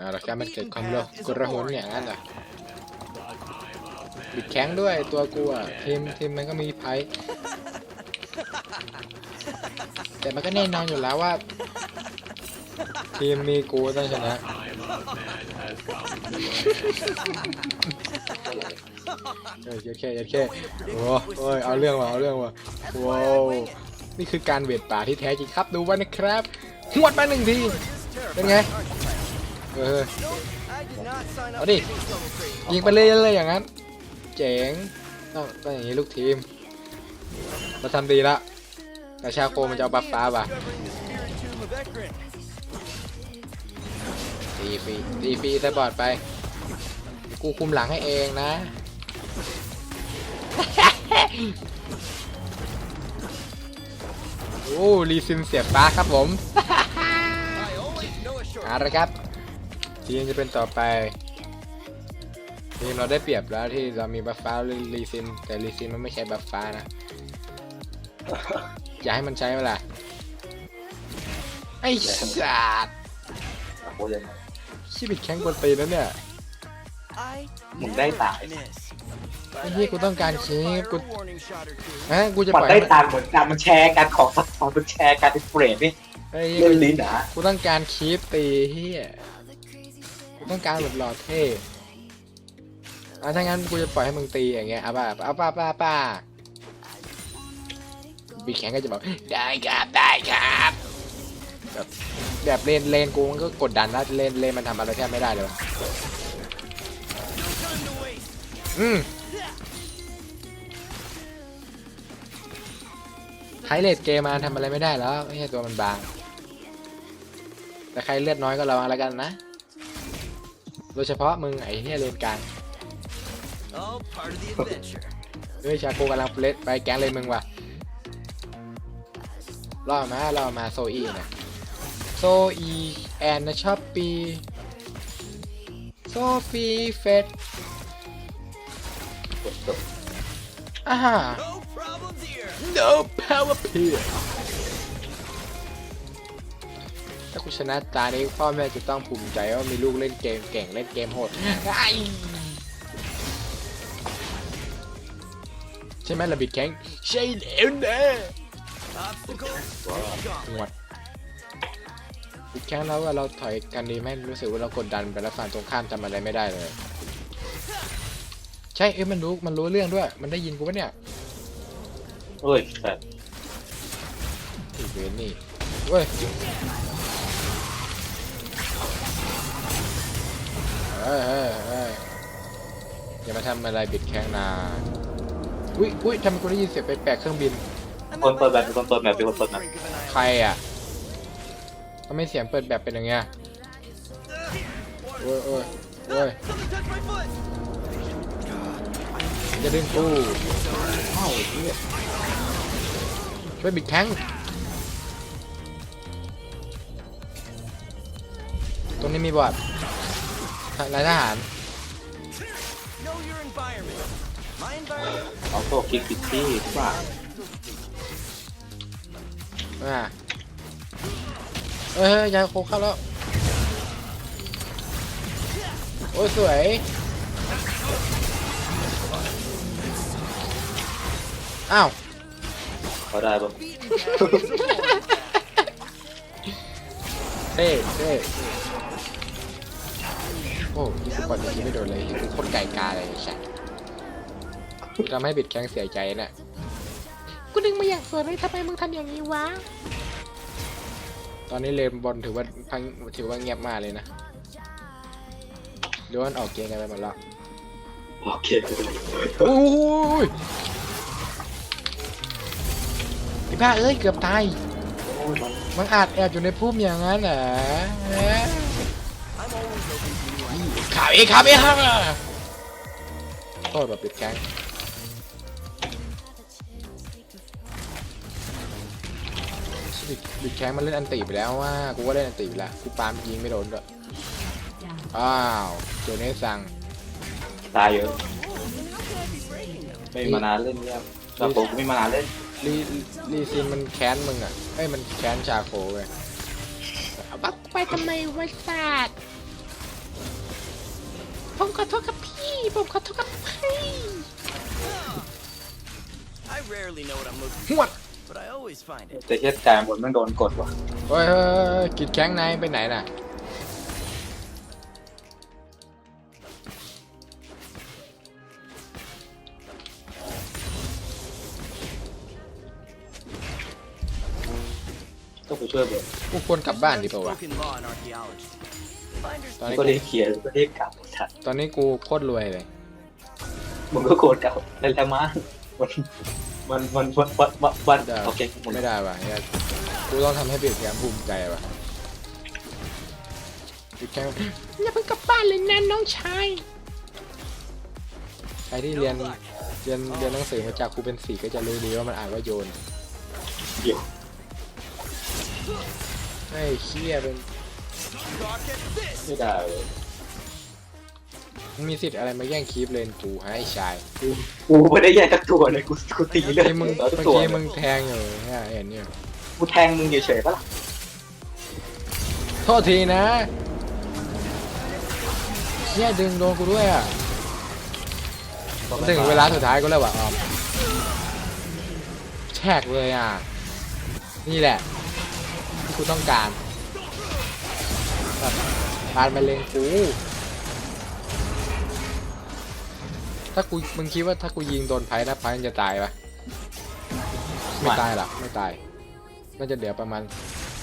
อ่าแล้วก็มันเกิดความโลภกระหนอย่างนั้นเหรอบิดแข้งด้วยตัวกูอะทีมทีมมันก็มีไพ่แต่มันก็แน่นอนอยู่แล้วว่า ทีมมีกูต้องชนะเฮ้ยยัดแค่ยัดแค่โอ้โอ้ยเอาเรื่องว่ะเอาเรื่องว่ะว้าวนี่คือการเวทป่าที่แท้จริงครับดูไว้นะครับหวดมาหนึ่งทีเป็นไง เออเอาดิยิงไปเลยเลยอย่างนั้น เจ๋งต้องต้องอย่างนี้ลูกทีมเราทำดีละแต่ชาโคมันจะเอาบัฟฟ้าป่ะตีฟรีตีฟรีสปอร์ตไป กูคุมหลังให้เองนะโอ้รีซิมเสียบฟ้าครับผมเอาละครับ ทีมจะเป็นต่อไปทีมเราได้เปรียบแล้วที่เรามีบัฟฟ้าหรือรีซิน แต่รีซินมันไม่ใช่บัฟฟ้านะ อย่าให้มันใช้เวลาไอ้สัตว์โอ้ยยังไงชิบิดแข้งบนตีนแล้วเนี่ยมึงได้ตายไอ้เหี้ยกูต้องการคีบกูฮะกูจะมันปล่อยได้ให้มันตังค์เหมือนกันมันแชร์กันของสัตว์มันแชร์กันเป็นเฟรดนี่ไอ้เหี้ยเล่นกูลิ้นเหรอกูต้องการคีบตีเฮียกู ต้องการแบบหล่อเท่อะถ้างั้นกูจะปล่อยให้มึงตีอย่างเงี้ยเอาป่ะเอาป่ะป่ะป่ะบีแข็งก็จะบอกได้ครับได้ครับแบบแบบเลนเลนกูมันก็กดดันนะเลนเลนมันทำอะไรแทบไม่ได้เลยอืมไฮเลดเกมมาทำอะไรไม่ได้แล้วไม่ใช่ตัวมันบาง แต่ใครเลือดน้อยก็ระวังแล้วกันนะ โดยเฉพาะมึงไอ้เนี่ยเลนกลาง All part of the adventure. เฮ้ยชาโกกำลังเล่นไปแก๊งเลยมึงว่ะล่อมาล่อมาโซอีนะโซอีแอนนะชอบปีโซฟีเฟสจบจบอ่า No problems here. no power p e r ถ้ากูชนะตานี้พ่อแม่จะต้องภูมิใจว่ามีลูกเล่นเกมเก่งเล่นเกมโหดไอ้ใช่ไหมระบิดแข้งใช่แล้วนะ Obstacle. หมดอีกแค่แล้วว่าเราถอยกันดีไหมรู้สึกว่าเรากดดันไปแล้วฝั่งตรงข้ามจำอะไรไม่ได้เลย ใช่เอ้ยมันรู้มันรู้เรื่องด้วย มันได้ยินกูปะเนี่ยเฮ้ยแต่ไอ้เวนนี่เว้ย เฮ้ยเฮ้ยเฮ้ยอย่ามาทำอะไรบิดแข้งนาอุ้ยอุ้ยทำไมกูได้ยินเสียงแปลกๆเครื่องบิน คนเปิดแบบเป็นคนเปิดแบบเป็นคนเปิดแบบ Brink of an ใครอะทำไมเสียงเปิดแบบเป็นอย่างเงี้ยโอ้ยโอ้ยโอ้ย Something touched my foot. จะดึงกูเอ้าเหี้ยช่วยบิดแข้งตรงนี้มีบอด นายทหาร Know your environment. My environment. เอาโซ่คิกปิดที่ทุกว่าอ่าเอ้ยเฮ้ยยายโคกเข้าแล้ว โอ้ย สวยอ้าวเขาได้ปะเท่เท่โอ้ยิงสปอร์ตยิงไม่โดนเลยยิงโคตรไก่กาเลยใช่ทำให้บิดแข้งเสียใจเนี่ยกูดึงมาอย่างสวยเลยทำไมมึงทำอย่างนี้วะ ตอนนี้เลนบอลถือว่าพังถือว่าเงียบมากเลยนะเดี๋ยวมันออกเกมกันไปหมดแล้วโอเคโอ้ยพี่พ้าเอ้ยเกือบตายโอ้ยมันมันอาจแอบอยู่ในพุ่มอย่างนั้นเหรอ I'm always open to new ideas. ขับเองขับเองครับโทษแบบปิดแข้งบิดบิดแข้งมันเล่นอันตีไปแล้วว่ากูก็เล่นอันตีไปแล้วกูปาล์มยิงไม่โดนด้วยอ้าวโจเนสซังตายเยอะ How can I be breaking them? ไม่มานานเล่นเนี่ยชาโกไม่มานานเล่นลีลีซินมันแค้นมึงอะเอ้ยมันแค้นชาโคเว้ยเอาบักไปทำไมวะสัตว์ ผมขอโทษครับพี่ ผมขอโทษครับพี่ I rarely know what I'm looking หว for, ด but I always find it. แต่เทียบการบนมันโดนกดว่ะเฮ้ยเฮ้ยเฮ้ยกิดแข้งในไปไหนน่ะ ต้องไปช่วยเบิร์ดกูควรกลับบ้านดีเปล่าวะ Unspoken law in archaeology. Finders ตอนนี้ก็กูได้เคลียร์ก็ได้กลับสัตว์ตอนนี้กูโคตรรวยเลย มึงก็โกรธเก่าแล้วแต่มามันมันมันมันมันมันได้ โอเคมึงไม่ได้ว่ะเหี้ยกูต้องทำให้เบียดแกมภูมิใจว่ะกิดแข้งอย่าเพิ่งกลับบ้านเลยนะน้องชาย ใครที่เรียนเรียนเรียนหนังสือมาจากครูเป็นสีก็จะรู้ดีว่ามันอ่านว่าโยนเดี๋ยว ไอ้เคี้ยเป็น Rock at this! ไม่ได้เลยมึงมีสิทธิ์อะไรมาแย่งคีปเลนกูฮะไอ้ชายกูกูไม่ได้แย่งสักตัวเลยกูกูตีเลือดไอ้มึงต่อทุกเมื่อตัวกี้มึงแทงอยู่เนี่ยเห็นอยู่กูแทงมึงเฉยๆปะล่ะโทษทีนะเนี่ยดึงโดนกูด้วยอะถึงเวลาสุดท้ายก็แล้วว่ะออมแชกเลยอะ นี่แหละ ที่กูต้องการ แบบปานมาเลงกูถ้ากูมึงคิดว่าถ้ากูยิงโดนไพ่นะไพ่มันจะตายปะไม่ตายหรอกไม่ตายน่าจะเหลือประมาณ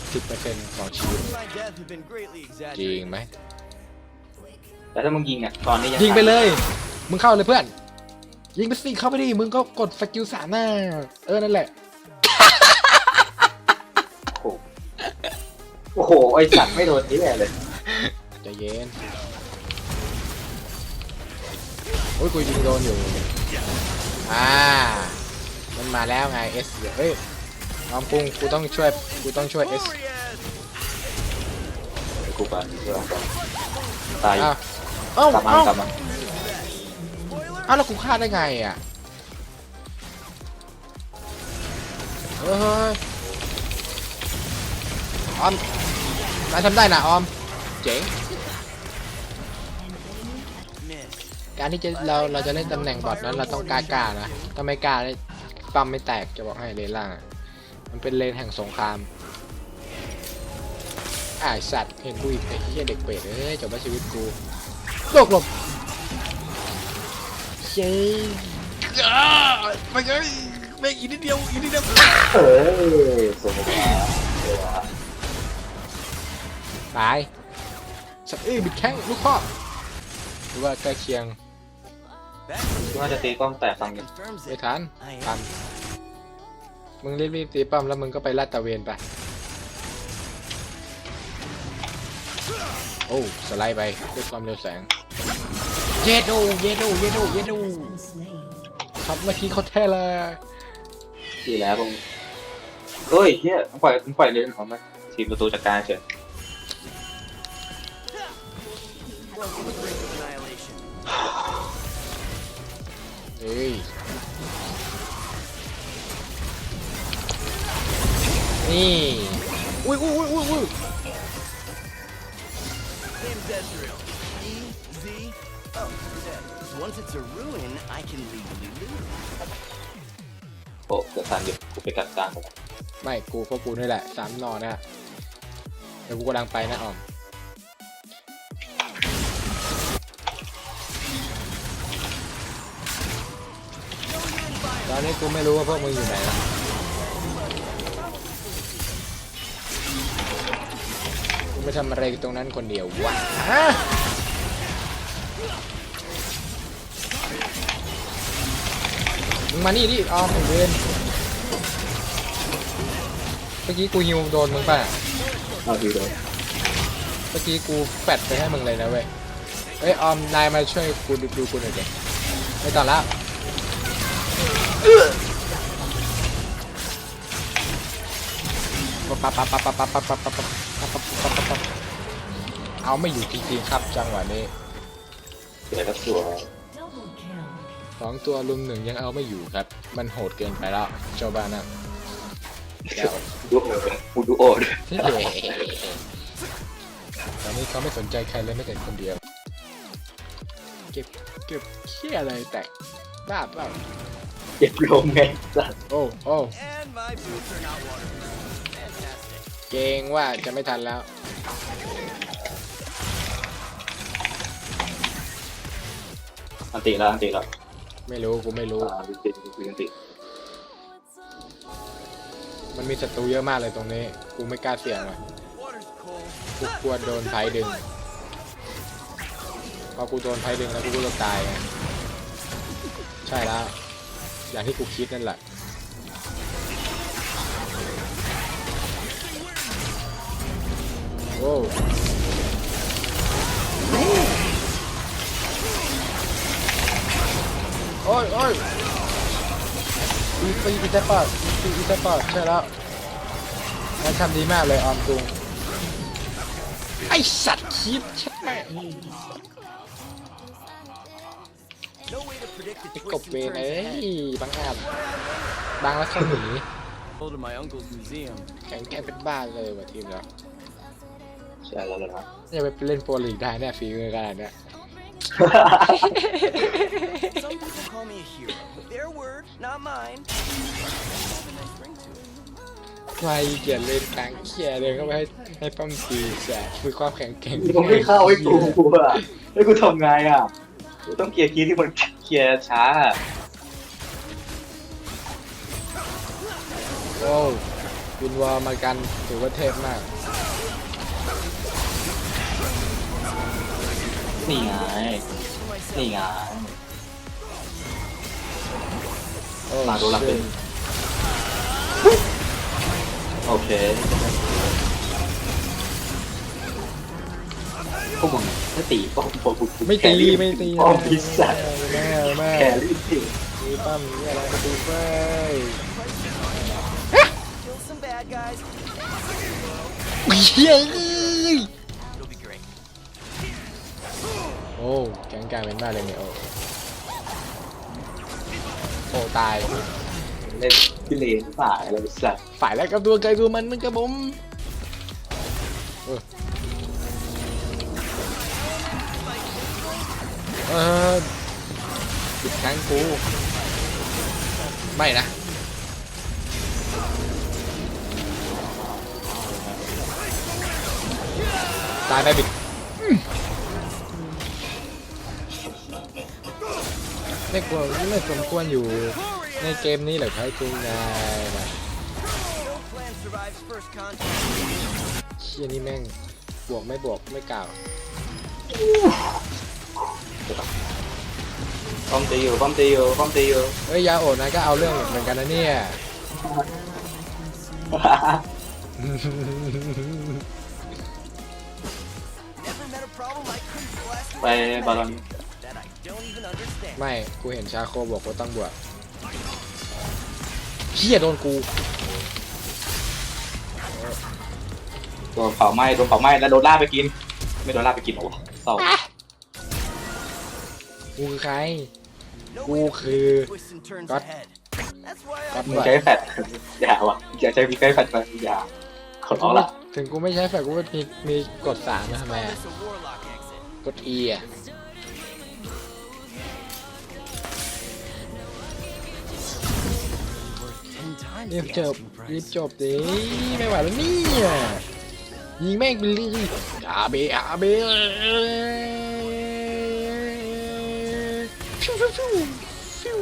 10%ของชีวิต My death have been greatly จริง exaggerated. ไหมแต่ถ้ามึงยิงอะตอนนี้ยิงไปเลย มึงเข้าเลยเพื่อน ยิงไปสิเข้าไปดิมึงก็กดสกิลสามหน้า เออนั่นแหละ ไอสัตว์ไม่โดนนี่แหละเลยใจะเย็น โอ้ยกูยิงโดนอยู่ อ่า มันมาแล้วไง S เฮ้ยน้องปุ้งกูต้องช่วย กูต้องช่วย S Glorious! กูไปเดี๋ยวก่อนตายอ้าวเอ้ากลับมาเอ้ากลับมา Spoiler! อ้าวแล้วกูฆ่าได้ไงอะเฮ้ยออม นายทำได้นะออม เจ๋ง Miss. การที่จะเราเราจะเล่นตำแหน่งบอทนั้นเราต้องกล้ากล้าๆนะถ้าไม่กล้าเลยปั๊มไม่แตกจะบอกให้เลนล่างอะมันเป็นเลนแห่งสงครามอ่าไอ้สัตว์เห็นกูอีกไอ้เหี้ยเด็กเปรตเอ้ยจบแล้วชีวิตกูโลกหลบเย้ไปเลยแม่งอีกนิดเดียวอีกนิดเดียว เออสวยมากเดี๋ยวอะ ตายสัตว์เอ้ยบิดแข้งลูกพ่อหรือว่าใกล้เคียง That กูว่าจะตีกล้องแตกฟังอยู่ confirms ไม่ it. ทัน I ทัน am. มึงรีบๆตีป้อมแล้วมึงก็ไปลาดตระเวนไปโอ้สไลด์ไปด้วยความเร็วแสงเยดโดเยดโดเยดโดเยดโดครับเมื่อกี้เขาแท้เลยดีแล้วผมเฮ้ยเฮียมึงปล่อยมึงปล่อยเลยของมันทีมประตูจัดการเฉย เฮ้ย นี่ อุ้ยอุ้ยอุ้ยอุ้ยอุ้ย Name's Ezreal. E Z. Oh, you're dead. Once it's a ruin, I can legally loot. โอ้เกิดทันอยู่กูไปกัดกลางก่อนไม่ กูเพราะกูนี่แหละสามนอนะเดี๋ยวกูกำลังไปนะออม ตอนนี้กูไม่รู้ว่าพวกมึงอยู่ไหนแล้วกูไม่ทำอะไรตรงนั้นคนเดียววะฮะมึงมานี่ดิออมไอ้เวนเมื่อกี้กูฮิวโดนมึงป่ะเอาดีเลยเมื่อกี้กูแฟดไปให้มึงเลยนะเว้ยเฮ้ยออมนายมาช่วยกูดูดูกูหน่อยดิไม่ต่อแล้ว ปั๊บปั๊บปั๊บปั๊บปั๊บปั๊บปั๊บปั๊บปั๊บปั๊บปั๊บปั๊บเอาไม่อยู่จริงๆครับจังหวะนี้เสียแล้วตัวสองตัวลุมหนึ่งยังเอาไม่อยู่ครับ มันโหดเกินไปแล้วเจ้าบ้านนะแล้วดูโอดกูดูโอดตอนนี้เขาไม่สนใจใครเลยไม่แต่คนเดียว เก็บเก็บเขี้ยอะไรแตกบ้าเปล่าเก็บลงไงสัสโอ้โอ้ เกรงว่าจะไม่ทันแล้ว อันติแล้วอันติแล้วไม่รู้กูไม่รู้ อ่าอันติอันติมันมีศัตรูเยอะมากเลยตรงนี้ กูไม่กล้าเสี่ยงว่ะ Water's cold. กูกลัวโดนไฟดึงพอกูโดนไฟดึงแล้วกูก็จะตายไงใช่แล้ว อย่างที่กูคิดนั่นแหละ โอ้โอ้ยโอ้ยอีฟีอีเซปเปอร์อีฟีอีเซปเปอร์ใช่แล้วมันทำดีมากเลยออมตุงไอสัตว์คิดใช่ไหม No way to predict the ไอ้ก twists บ and เวร turns เอ้ย ahead. บางอาจบางแล้วเขาหนี Go to my uncle's museum. แข่งแกร่งเป็นบ้านเลยว่ะทีมเรา ใช่แล้วนะอย่าไปเล่นโปรลีกได้เนี่ยฝีมือขนาดเนี้ย Some people call me a hero. Their word, not mine. Has a nice ring to it. ใครเกลียดเล่นกลางเขี่ยเลยเข้าไปให้ให้ป้อมตีแสบคือความแข็งแกร่งมึงไม่เข้าไอ้กูกูอะไอ้กูทำไงอะกูต้องเกียร์คีย์ที่มันเคลียร์ช้าโอ้วินวอลมากันถือว่าเทพมาก นี่ไง For myself. นี่ไงโอ้มาดูหลังเป็นโอเคพวกมึงไม่ตีป้อมป้อมไม่ตีไม่ตีป้อมพิซซ่าแม่แม่แครี่ตีมีปั้มมีอะไรมาดูเฟ้ย Kill some bad guys. เฮ้ย อ้แข็งแกร่งเป็นมากเลยเนี่ยโอ้โอ้ตายเล่นพิเลนฝ่ายอะไรสัตว์ฝ่ายแรกกับตัวไกลตัวมันมันกับผมเออเออปิดครั้งกูไม่นะตายไปบิด ไม่ควรไม่สมควรอยู่ในเกมนี้เหรอครับคุณนายนะ No plan survives first contact. เชี่ยนี่แม่งบวกไม่บวกไม่กล่าวป้อมตีอยู่ป้อมตีอยู่ป้อมตีอยู่เอ้ยยาโอดนะก็เอาเรื่องเหมือนกันนะเนี่ย Never met a problem I couldn't blast ไปบอลลอน ไม่ กูเห็นชาโคบอกว่าต้องบวกเชี่ยโดนกูโดนเผาไหม้โดนเผาไหม้แล้วโดนล่ากไปกิน ไม่โดนล่ากไปกินโอ้โหเศร้ากูคือใคร No Ooh, way to คือ predict the twists and turns God. ahead. That's why ก็ I มึงใช้แฟดอย่าวะอย่าใช้มีใช้แฟดไปอย่าขอร้องละถึงกูไม่ใช้แฟลชกูก็มีมีกดสามนะทำไม call อะ this a warlock exit. กด E อะ รีบ the จบ asking รีบ price. จบดิไม่ไหวแล้วเนี่ยยิงแม่งไปเลยอาเบอาเบฟิวฟิวฟิวฟิว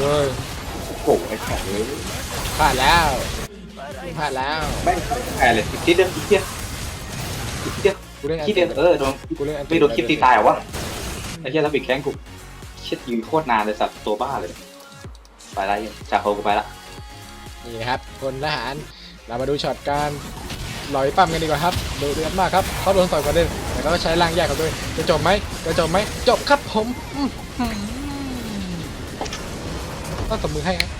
เว้ยโอ้โหไอ้แขกเลยพลาดแล้วพลาดแล้วแม่งแพ้เลยอีกทีเดียวอีกทีเดียวอีกทีเดียวกูเล่นอันคิดเดียวเออโดนกูเล่นอันไม่โดนคิดตีตายเหรอวะไอ้เหี้ยแล้วปิดแข้งกูเช็ดยืนโคตรนานเลยสัตว์ตัวบ้าเลย ไปละจากโฮกูไปละนี่นะครับคนทหารเรามาดูช็อตการลอยปั๊มกันดีกว่าครับดูเดือดมากครับเขาโดนต่อยก่อนเลยแต่ก็ใช้ร่างแยกกันด้วยจะจบไหมจะจบไหมจบครับผมต้องตบมือให้ครับ